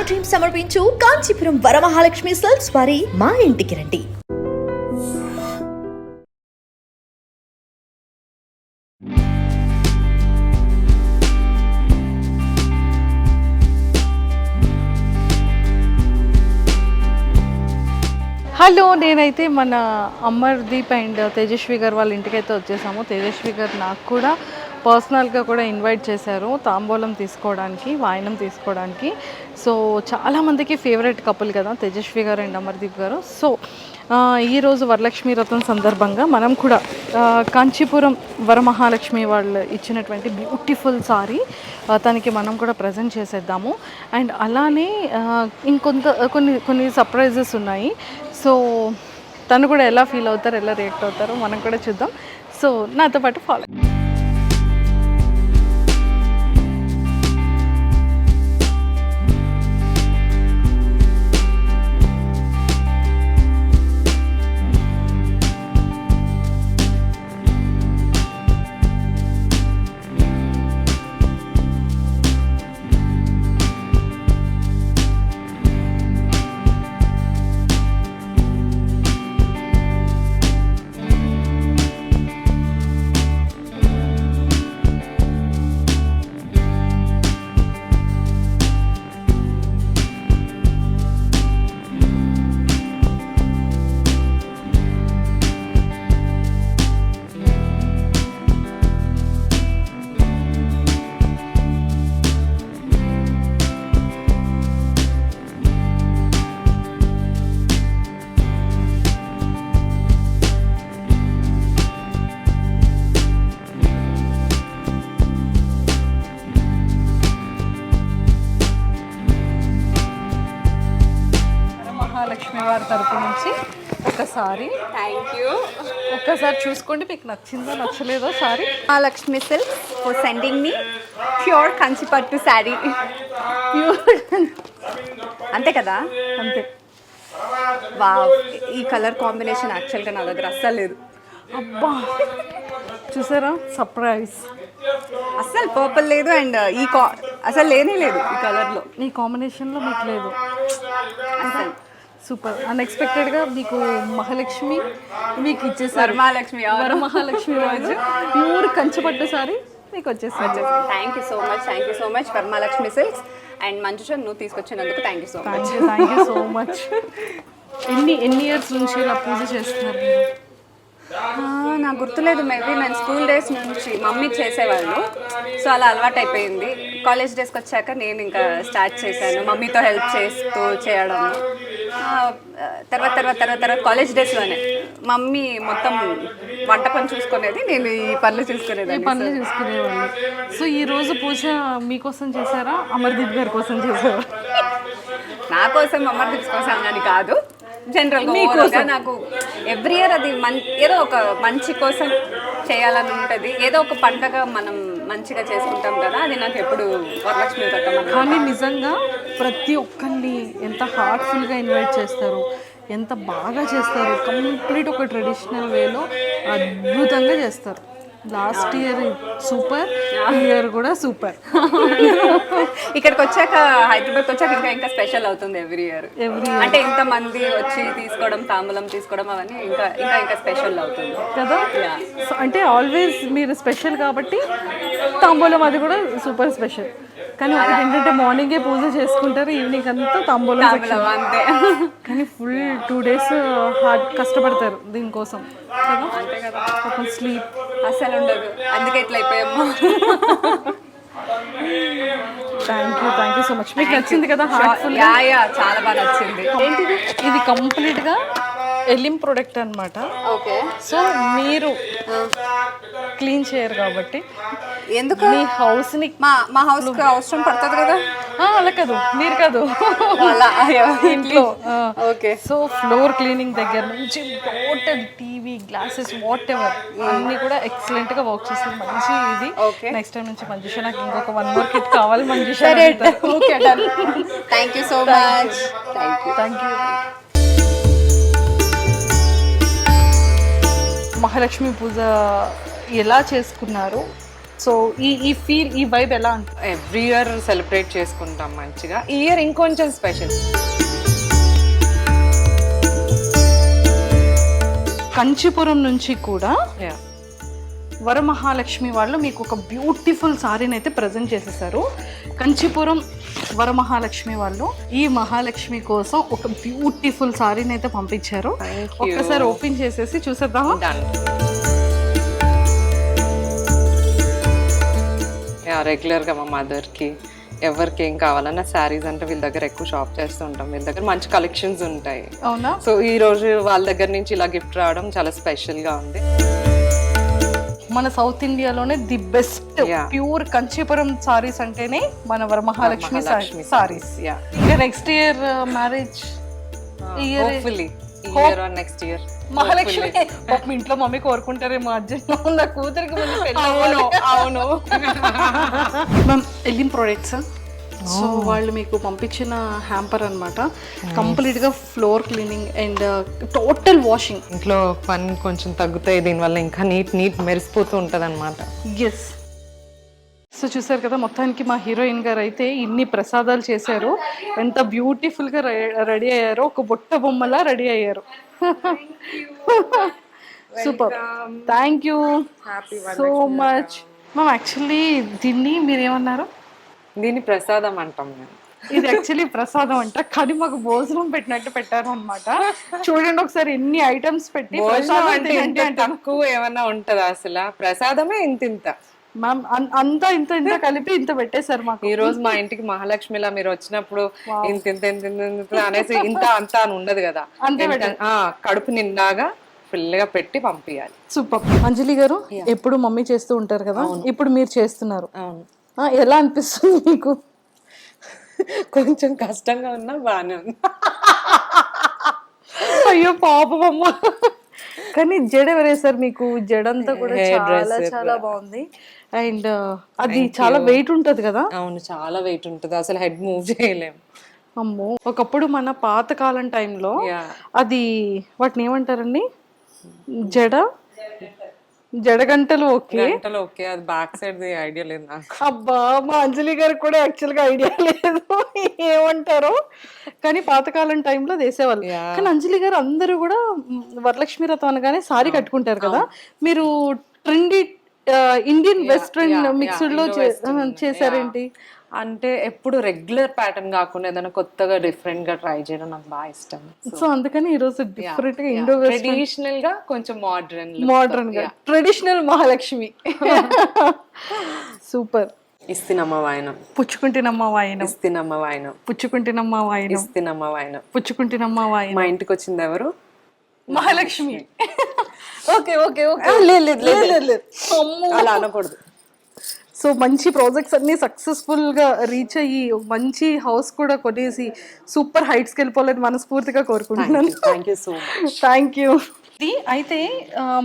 My dream సమర్పించు Kanchipuram Varamahalakshmi cells వారి మా ఇంటికి రండి. హలో నేనైతే మన అమర్దీప్ అండ్ తేజస్వి గారు వాళ్ళ ఇంటికైతే వచ్చేసాము. తేజస్వి గారు నాకు కూడా పర్సనల్గా కూడా ఇన్వైట్ చేశారు తాంబూలం తీసుకోవడానికి వాయనం తీసుకోవడానికి. సో చాలామందికి ఫేవరెట్ కపుల్ కదా తేజస్వి గారు అండ్ అమర్దీప్ గారు. సో ఈరోజు వరలక్ష్మి రథం సందర్భంగా మనం కూడా కాంచీపురం వరమహాలక్ష్మి వాళ్ళు ఇచ్చినటువంటి బ్యూటిఫుల్ సారీ తనకి మనం కూడా ప్రజెంట్ చేసేద్దాము. అండ్ అలానే ఇంకొంత కొన్ని కొన్ని సర్ప్రైజెస్ ఉన్నాయి. సో తను కూడా ఎలా ఫీల్ అవుతారు ఎలా రియాక్ట్ అవుతారో మనం కూడా చూద్దాం. సో నాతో పాటు ఫాలో ఒకసారి థ్యాంక్ యూ ఒక్కసారి చూసుకోండి మీకు నచ్చిందో నచ్చలేదో sari? Mahalakshmi silk for sending me pure Kanchipattu sari అంతే కదా? అంతే. వా ఈ కలర్ కాంబినేషన్ యాక్చువల్గా నా దగ్గర అస్సలు లేదు. అబ్బా! చూసారా? సర్ప్రైజ్ అస్సలు పర్పుల్ లేదు అండ్ ఈ కా అసలు లేనే లేదు ఈ కలర్లో ఈ కాంబినేషన్లో మీకు లేదు. అసలు సూపర్ అన్ఎక్స్పెక్టెడ్గా మీకు మహాలక్ష్మి మీకు ఇచ్చేసారు. వరమహాలక్ష్మి వర మహాలక్ష్మి రోజు. ప్యూర్ కంచిపట్టు సారీ మీకు వచ్చేసారు thank you so much thank you so much Varamahalakshmi silks and Manjusha నువ్వు తీసుకొచ్చినందుకు thank you so much thank you so much ఎన్ని ఎన్ని ఇయర్స్ నుంచి ఇలా పూజ చేస్తున్నారు? నాకు గుర్తులేదు. మేబీ నేను స్కూల్ డేస్ నుంచి మమ్మీ చేసేవాళ్ళు. సో అలా అలవాటు అయిపోయింది కాలేజ్ డేస్కి వచ్చాక నేను ఇంకా స్టార్ట్ చేశాను. మమ్మీతో హెల్ప్ చేస్తూ చేయడం. తర్వాత తర్వాత తర్వాత తర్వాత కాలేజ్ డేస్లోనే మమ్మీ మొత్తం వంట పని చూసుకునేది నేను ఈ పనులు ఈ చూసుకునేది పనులు చూసుకునేవాళ్ళు. సో ఈ రోజు పూజ మీకోసం చేశారా? అమర్దీప్ గారి కోసం చేశారా? నా కోసం అమర్దీప్స్ కోసం అని కాదు. జనరల్ మీకోసం. నాకు ఎవ్రీ ఇయర్ అది మన్ ఏదో ఒక మంచి కోసం చేయాలని ఉంటుంది. ఏదో ఒక పండగ మనం మంచిగా చేసుకుంటాం కదా అది నాకు ఎప్పుడు వరలక్ష్మి వ్రతం కానీ నిజంగా ప్రతి ఒక్కరిని ఎంత హార్ట్ఫుల్గా ఇన్వైట్ చేస్తారు ఎంత బాగా చేస్తారు కంప్లీట్ ఒక ట్రెడిషనల్ వేలో అద్భుతంగా చేస్తారు. లాస్ట్ ఇయర్ సూపర్ ఇయర్ కూడా సూపర్ ఇక్కడికి వచ్చాక హైదరాబాద్కి వచ్చాక ఇంకా ఇంకా స్పెషల్ అవుతుంది ఎవ్రీ ఇయర్ ఎవ్రీ అంటే ఇంత మంది వచ్చి తీసుకోవడం తాంబూలం తీసుకోవడం అవన్నీ ఇంకా ఇంకా ఇంకా స్పెషల్ అవుతుంది. కదా? అంటే ఆల్వేస్ మీరు స్పెషల్ కాబట్టి తాంబూలం అది కూడా సూపర్ స్పెషల్ కానీ ఒకటి ఏంటంటే మార్నింగే పూజ చేసుకుంటారు ఈవినింగ్ అంతా తాంబూలం అంతే. కానీ ఫుల్ టూ డేస్ హార్డ్ కష్టపడతారు దీనికోసం. కదా? ఒక స్లీప్ అసలు ఉండదు. అందుకే ఇట్లా అయిపోయాము. Thank you thank you so much మీకు నచ్చింది కదా హార్ట్ఫుల్ యా యా చాలా బాగా నచ్చింది. ఏంటిది? ఇది కంప్లీట్గా ఎలిం ప్రొడక్ట్ అన్నమాట. ఓకే. సో మీరు క్లీన్ చేయరు కాబట్టి ఎందుకు? మీ హౌస్ని మా మా హౌస్కి అవసరం పడుతుంది కదా? అలా కాదు. మీరు కాదు. ఇంట్లో. ఓకే. సో ఫ్లోర్ క్లీనింగ్ దగ్గర నుంచి total TV glasses whatever అన్ని కూడా ఎక్సలెంట్గా వర్క్ చేస్తారు మంచి ఇది. నెక్స్ట్ టైం నుంచి మంజుష నాకు ఇంకొక వన్ మోర్ కిట్ కావాలి Manjusha okay thank you so much thank you thank you Mahalakshmi పూజ ఎలా చేసుకున్నారు? సో ఈ ఈ ఫీల్ ఈ వైబ్ ఎలా ఎవ్రీ ఇయర్ సెలబ్రేట్ చేసుకుంటాం మంచిగా. ఈ ఇయర్ ఇంకొంచెం స్పెషల్ కంచిపురం నుంచి కూడా వరమహాలక్ష్మి వాళ్ళు మీకు ఒక బ్యూటిఫుల్ సారీని అయితే ప్రజెంట్ చేసేసారు. కంచిపురం వరమహాలక్ష్మి వాళ్ళు ఈ మహాలక్ష్మి కోసం ఒక బ్యూటిఫుల్ సారీని అయితే పంపించారు. ఒక్కసారి ఓపెన్ చేసేసి చూసేద్దామా? రెగ్యులర్గా మా మదర్కి ఎవరికి ఏం కావాలన్నా శారీస్ అంటే వీళ్ళ దగ్గర ఎక్కువ షాప్ చేస్తూ ఉంటాం. వీళ్ళ దగ్గర మంచి కలెక్షన్స్ ఉంటాయి. అవునా? సో ఈ రోజు వాళ్ళ దగ్గర నుంచి ఇలా గిఫ్ట్ రావడం చాలా స్పెషల్గా ఉంది. మన సౌత్ ఇండియాలోనే the best. Pure Kanchipuram saris అంటేనే మన వరమహాలక్ష్మి మహాలక్ష్మి సారీస్ యా ఇంకా next year marriage next year Mahalakshmi. పాపం ఇంట్లో మమ్మీ కోరుకుంటారేమో అర్జెంట్ నా కూతురికి అవును అవును. మ్యామ్ ఎల్లిం ప్రోడక్ట్స్ సో వాళ్ళు మీకు పంపించిన హ్యాంపర్ అనమాట కంప్లీట్గా floor cleaning and total washing ఇంట్లో పని కొంచెం తగ్గుతాయి దీనివల్ల ఇంకా నీట్ నీట్ మెరిసిపోతూ ఉంటుంది అనమాట ఎస్ సో చూసారు కదా మొత్తానికి మా హీరోయిన్ గారు అయితే ఇన్ని ప్రసాదాలు చేశారు. ఎంత బ్యూటిఫుల్గా రెడీ అయ్యారో ఒక బుట్ట బొమ్మలా రెడీ అయ్యారు. Super thank you so much ma'am actually దీన్ని మీరేమన్నారు? దీన్ని ప్రసాదం అంటాం మేము. ఇది యాక్చువల్లీ ప్రసాదం అంట. కానీ మాకు భోజనం పెట్టినట్టు పెట్టారు అనమాట చూడండి ఒకసారి ఎన్ని ఐటమ్స్ పెట్టి తక్కువ ఏమన్నా ఉంటుందా అసలు? ప్రసాదమే ఇంత ఇంత. మ్యామ్ అంతా ఇంత ఇంత కలిపి ఇంత పెట్టేశారు మాకు. ఈ రోజు మా ఇంటికి మహాలక్ష్మిలా మీరు వచ్చినప్పుడు ఇంత ఇంత ఇంత ఇంత అనేసి ఇంత అంత అని ఉండదు కదా. అంతే కడుపు నిండాగా ఫుల్గా పెట్టి పంపించాలి సూపర్. అంజలి గారు ఎప్పుడు మమ్మీ చేస్తూ ఉంటారు కదా? ఇప్పుడు మీరు చేస్తున్నారు. ఎలా అనిపిస్తుంది మీకు కొంచెం కష్టంగా ఉన్నా బాగానే ఉంది అయ్యో పాపమ్మ కానీ జడ ఎవరేసారు మీకు. జడంతా కూడా చాలా చాలా బాగుంది. అండ్ అది చాలా వెయిట్ ఉంటది కదా? అవును చాలా వెయిట్ ఉంటుంది. అసలు హెడ్ మూవ్ చేయలేం. అమ్మో. ఒకప్పుడు మన పాతకాలం టైంలో. అది వాటిని ఏమంటారండి? జడ జడగంటలు ఓకే. గంటలు ఓకే. అది బ్యాక్ సైడ్ ది ఐడియా లేదు నాకు. అబ్బా మా అంజలి గారికి కూడా యాక్చువల్గా ఐడియా లేదు. ఏమంటారో? కానీ పాతకాలం టైంలో వేసేవాళ్ళు. కానీ అంజలి గారు అందరూ కూడా వరలక్ష్మి రథం అనగానే సారీ కట్టుకుంటారు కదా. మీరు ట్రెండీ ఇండియన్ వెస్ట్రన్ మిక్స్డ్లో చేశారేంటి? అంటే ఎప్పుడు రెగ్యులర్ ప్యాటర్న్ కాకుండా ఏదైనా కొత్తగా డిఫరెంట్గా ట్రై చేయడం నాకు బాగా ఇష్టం. సో అందుకని ఈ రోజు డిఫరెంట్గా ఇండో ట్రెడిషనల్గా కొంచెం మోడర్న్ మోడర్న్గా. ట్రెడిషనల్ మహాలక్ష్మి సూపర్ ఇస్తినమ్మ వాయనం. పుచ్చుకుంటినమ్మ వాయనం. ఇస్తినమ్మ వాయనం. పుచ్చుకుంటినమ్మ వాయనం. ఇస్తినమ్మ వాయనం. పుచ్చుకుంటినమ్మ వాయనం. మా ఇంటికి వచ్చింది ఎవరు? మహాలక్ష్మి. Okay okay okay. లేదు లేదు లేదు. లేదు అమ్మో అలా అనకూడదు. సో మంచి ప్రాజెక్ట్స్ అన్ని సక్సెస్ఫుల్గా రీచ్ అయ్యి మంచి హౌస్ కూడా కొనేసి సూపర్ హైట్స్కి వెళ్ళిపోవాలని మనస్ఫూర్తిగా కోరుకుంటున్నాను. Thank you so much thank you అయితే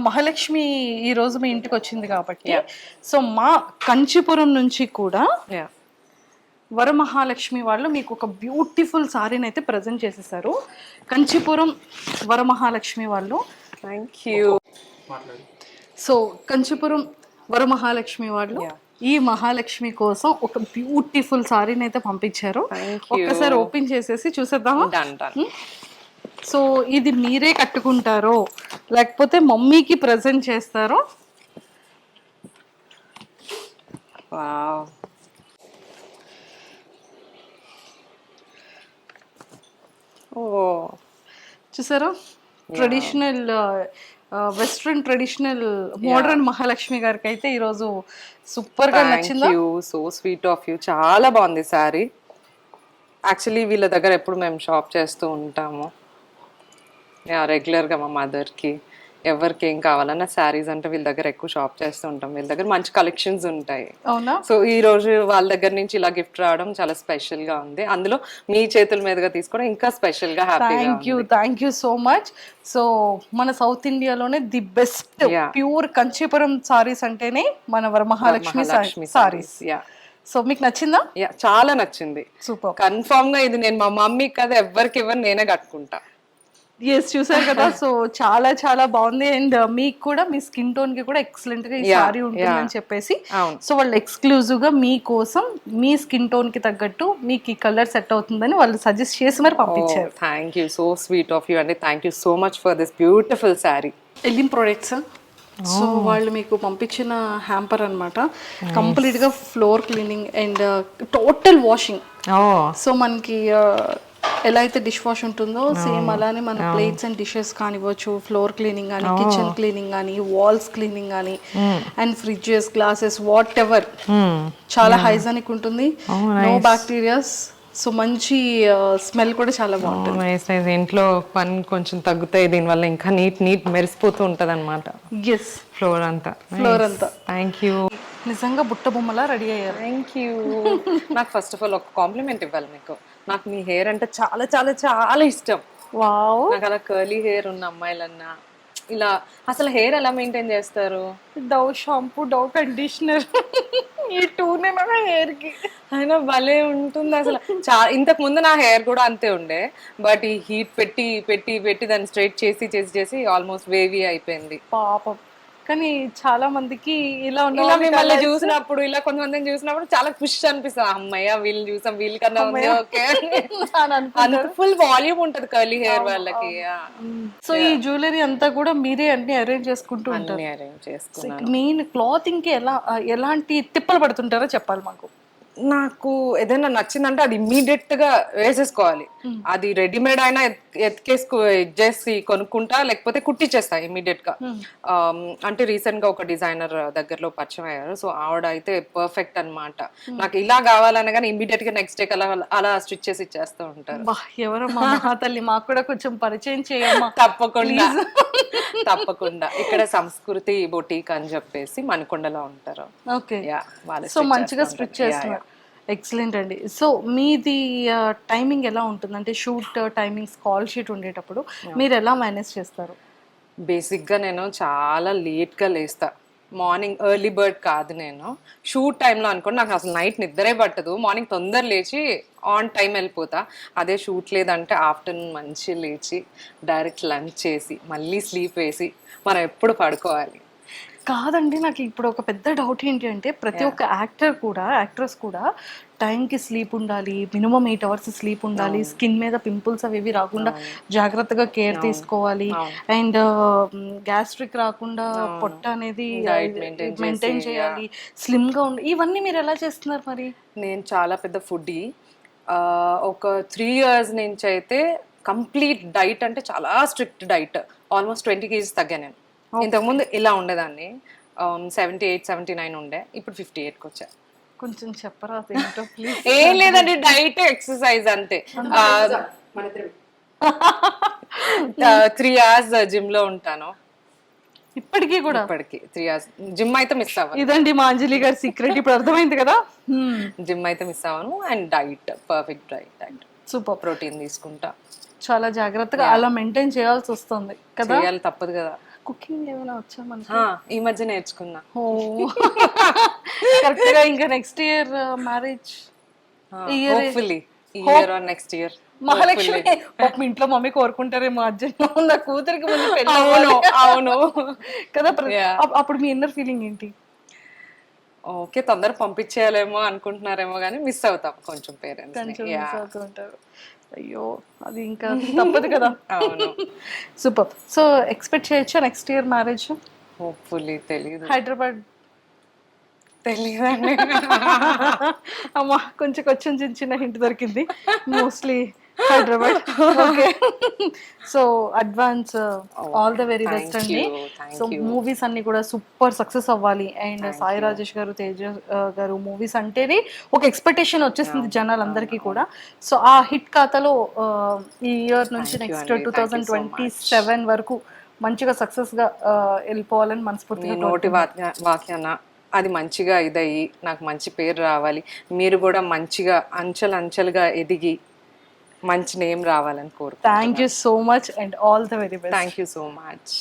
మహాలక్ష్మి ఈ రోజు మీ ఇంటికి వచ్చింది కాబట్టి సో మా కంచిపురం నుంచి కూడా యా వరమహాలక్ష్మి వాళ్ళు మీకు ఒక బ్యూటిఫుల్ సారీని అయితే ప్రజెంట్ చేసేసారు. కంచిపురం వరమహాలక్ష్మి వాళ్ళు. Thank you so Kanchipuram Varamahalakshmi వాళ్ళు. ఈ మహాలక్ష్మి కోసం ఒక బ్యూటిఫుల్ సారీని అయితే పంపించారు. ఒక్కసారి ఓపెన్ చేసేసి చూసేద్దామా? సో ఇది మీరే కట్టుకుంటారో లేకపోతే మమ్మీకి ప్రజెంట్ చేస్తారో? ఓ చూసారా? Traditional western traditional modern Mahalakshmi గారికి అయితే ఈరోజు సూపర్గా నచ్చిందా? సో స్వీట్ ఆఫ్ యూ చాలా బాగుంది సారీ యాక్చువల్లీ వీళ్ళ దగ్గర ఎప్పుడు మేము షాప్ చేస్తూ ఉంటాము. యా రెగ్యులర్గా మా మదర్కి ఎవరికి ఏం కావాలన్నా శారీస్ అంటే వీళ్ళ దగ్గర ఎక్కువ షాప్ చేస్తూ ఉంటాం. వీళ్ళ దగ్గర మంచి కలెక్షన్స్ ఉంటాయి. అవునా? సో ఈ రోజు వాళ్ళ దగ్గర నుంచి ఇలా గిఫ్ట్ రావడం చాలా స్పెషల్గా ఉంది. అందులో మీ చేతుల మీదుగా తీసుకోవడం ఇంకా స్పెషల్గా హ్యాపీగా thank you thank you so much so మన సౌత్ ఇండియాలోనే the best. Pure Kanchipuram saris అంటేనే మన వరమహాలక్ష్మి మహాలక్ష్మి సారీస్ యా సో మీకు నచ్చిందా? యా చాలా నచ్చింది. సూపర్ కన్ఫామ్గా ఇది నేను మా మమ్మీ కదా ఎవ్వరికి ఇవ్వరు నేనే కట్టుకుంటా. ఎస్ చూసారు కదా. సో చాలా చాలా బాగుంది. అండ్ మీకు కూడా మీ స్కిన్ టోన్కి కూడా ఎక్సలెంట్గా ఈ సారీ ఉంటుందని yeah. చెప్పేసి. సో వాళ్ళు ఎక్స్క్లూజివ్గా మీకోసం మీ స్కిన్ టోన్కి తగ్గట్టు మీకు ఈ కలర్ సెట్ అవుతుందని వాళ్ళు సజెస్ట్ చేసి మరి పంపించారు. Thank you so sweet of you అండి thank you so much for this beautiful sari Elim products so వాళ్ళు మీకు పంపించిన హ్యాంపర్ అనమాట కంప్లీట్గా floor cleaning and total washing so మనకి ఆ, ఎలా అయితే డిష్ వాష్ ఉంటుందో సేమ్ అలానే మన ప్లేట్స్ అండ్ డిషెస్ కానివ్వచ్చు ఫ్లోర్ క్లీనింగ్ కానీ కిచెన్ క్లీనింగ్ కానీ వాల్స్ క్లీనింగ్ కానీ and fridges glasses whatever చాలా హైజానిక్ ఉంటుంది. నో బ్యాక్టీరియాస్ సో మంచి స్మెల్ కూడా చాలా బాగుంటుంది. నైస్ నైస్ ఇంట్లో పని కొంచెం తగ్గుతాయి దీనివల్ల ఇంకా నీట్ నీట్ మెరిసిపోతూ ఉంటుంది అనమాట ఎస్ ఫ్లోర్ అంతా ఫ్లోర్ అంతా. థ్యాంక్ యూ నిజంగా బుట్ట బొమ్మలా రెడీ అయ్యారు. థ్యాంక్ యూ నాకు ఫస్ట్ ఆఫ్ ఆల్ ఒక కాంప్లిమెంట్ ఇవ్వాలి మీకు. నాకు మీ హెయిర్ అంటే చాలా చాలా చాలా ఇష్టం. వావ్. నాకు అలా కర్లీ హెయిర్ ఉన్న అమ్మాయిలన్నా ఇలా అసలు హెయిర్ ఎలా మెయింటైన్ చేస్తారు? Dove shampoo Dove conditioner. ఈ టూనే మన హెయిర్కి అయినా భలే ఉంటుంది అసలు. చాలా ఇంతకు ముందు నా హెయిర్ కూడా అంతే ఉండే. బట్ ఈ హీట్ పెట్టి పెట్టి పెట్టి దాన్ని స్ట్రైట్ చేసి చేసి చేసి ఆల్మోస్ట్ వేవీ అయిపోయింది. పాపం. కానీ చాలా మందికి ఇలా ఇలా మిమ్మల్ని చూసినప్పుడు ఇలా కొంతమందిని చూసినప్పుడు చాలా ఖుషి అనిపిస్తుంది. అమ్మయ్య వీళ్ళు చూసాం వీళ్ళ కన్నా ఉంది ఓకే. ఫుల్ వాల్యూమ్ ఉంటది కర్లీ హెయిర్ వాళ్ళకి. సో ఈ జ్యువెలరీ అంతా కూడా మీరే అన్ని అరేంజ్ చేసుకుంటూ ఉంటారు. అరేంజ్ క్లాతింగ్కి ఎలా ఎలాంటి తిప్పలు పడుతుంటారో చెప్పాలి మాకు. నాకు ఏదైనా నచ్చిందంటే అది ఇమ్మీడియట్గా వేసేసుకోవాలి అది రెడీమేడ్ అయినా ఎత్- ఎత్తుకేసుకో చేసి కొనుక్కుంటా లేకపోతే కుట్టిచ్చేస్తా ఇమ్మీడియట్గా. ఆమ్, అంటే రీసెంట్గా ఒక డిజైనర్ దగ్గరలో పరిచయం అయ్యారు. సో ఆవిడ అయితే పర్ఫెక్ట్ అన్నమాట. నాకు ఇలా కావాలన్నా కానీ ఇమ్మీడియట్గా నెక్స్ట్ డే అలా అలా స్టిచ్ చేసి ఇచ్చేస్తూ ఉంటారు. ఎవరమ్మా తల్లి మాకు కూడా కొంచెం పరిచయం చేయమ్మా. తప్పకుండా. తప్పకుండా. ఇక్కడ సంస్కృతి బొటీక్ అని చెప్పేసి మనకొండలో ఉంటారు. ఓకే సో మంచిగా స్టిచ్ చేస్తున్నారు. ఎక్సలెంట్ అండి. సో మీది టైమింగ్ ఎలా ఉంటుంది? అంటే షూట్ టైమింగ్స్ కాల్ షీట్ ఉండేటప్పుడు మీరు ఎలా మేనేజ్ చేస్తారు? బేసిక్గా నేను చాలా లేట్గా లేస్తా. మార్నింగ్ ఎర్లీ బర్డ్ కాదు నేను. షూట్ టైంలో అనుకోండి నాకు అసలు నైట్ నిద్రే పట్టదు. మార్నింగ్ తొందర లేచి ఆన్ టైం వెళ్ళిపోతా. అదే షూట్ లేదంటే ఆఫ్టర్నూన్ మంచి లేచి డైరెక్ట్ లంచ్ చేసి మళ్ళీ స్లీప్ వేసి మనం ఎప్పుడు పడుకోవాలి. కాదండి నాకు ఇప్పుడు ఒక పెద్ద డౌట్ ఏంటి అంటే ప్రతి ఒక్క యాక్టర్ కూడా యాక్ట్రెస్ కూడా టైంకి స్లీప్ ఉండాలి మినిమం ఎయిట్ అవర్స్ స్లీప్ ఉండాలి స్కిన్ మీద పింపుల్స్ అవి ఇవి రాకుండా జాగ్రత్తగా కేర్ తీసుకోవాలి. అండ్ గ్యాస్ట్రిక్ రాకుండా పొట్ట అనేది మెయింటైన్ చేయాలి స్లిమ్గా ఉండి ఇవన్నీ మీరు ఎలా చేస్తున్నారు మరి? నేను చాలా పెద్ద ఫుడ్డీ. ఒక త్రీ ఇయర్స్ నుంచి అయితే కంప్లీట్ డైట్ అంటే చాలా strict diet. Almost twenty kgs తగ్గా నేను. ఇంతకుముందు ఇలా ఉండేదాన్ని. సెవెంటీ ఎయిట్ సెవెంటీ నైన్ ఉండే. ఇప్పుడు ఫిఫ్టీ ఎయిట్కి వచ్చా. కొంచెం చెప్పరా ఏం లేదండి డైట్ ఎక్సర్సైజ్ అంతే. త్రీ అవర్స్ జిమ్లో ఉంటాను. ఇప్పటికీ కూడా? ఇప్పటికి త్రీ అవర్స్ జిమ్ అయితే మిస్ అవ్వను. ఇదండి మా అంజలి గారి సీక్రెట్ ఇప్పుడు అర్థమైంది కదా? జిమ్ అయితే మిస్ అవ్వను. And diet perfect diet diet super protein తీసుకుంటా. చాలా జాగ్రత్తగా అలా మెయింటైన్ చేయాల్సి వస్తుంది కదా? తప్పదు కదా. కుకింగ్ ఏమైనా వచ్చా మనకి? ఈ మధ్య నేర్చుకున్నా. కరెక్ట్గా ఇంకా next year marriage hopefully year or next year Mahalakshmi. మీ ఇంట్లో మమ్మీ కోరుకుంటారేమో అర్జున్ నా కూతురికి ముందు అవును అవును. కదా అప్పుడు మీ ఇన్నర్ ఫీలింగ్ ఏంటి? ఓకే తొందర పంపించేయాలేమో అనుకుంటున్నారేమో కానీ మిస్ అవుతాం కొంచెం పేరెంట్స్ అయ్యో అది ఇంకా తప్పదు కదా. సూపర్ సో ఎక్స్పెక్ట్ చేయొచ్చా నెక్స్ట్ ఇయర్ మ్యారేజ్ హోప్ఫుల్లీ తెలియదు హైదరాబాద్. తెలియదండి అమ్మా కొంచెం కొంచెం చిన్న చిన్న హింట్ దొరికింది. Mostly Hyderabad. Okay. So advance all the very best అండి. సో మూవీస్ అన్ని కూడా సూపర్ సక్సెస్ అవ్వాలి. అండ్ సాయి రాజేష్ గారు తేజ ఆ, గారు మూవీస్ అంటేనే ఒక ఎక్స్పెక్టేషన్ వచ్చేసింది జనాలందరికీ కూడా. సో ఆ హిట్ ఖాతాలో ఆ, ఈ ఇయర్ నుంచి next two thousand twenty seven వరకు మంచిగా సక్సెస్గా ఆ, వెళ్ళిపోవాలని మనస్ఫూర్తిగా నోటి వాక్య వాక్యాన అది మంచిగా ఇదయ్యి నాకు మంచి పేరు రావాలి. మీరు కూడా మంచిగా అంచెలు అంచెలుగా ఎదిగి మంచి నేమ్ రావాలని కోరుకుంటున్నాను. Thank you so much and all the very best thank you so much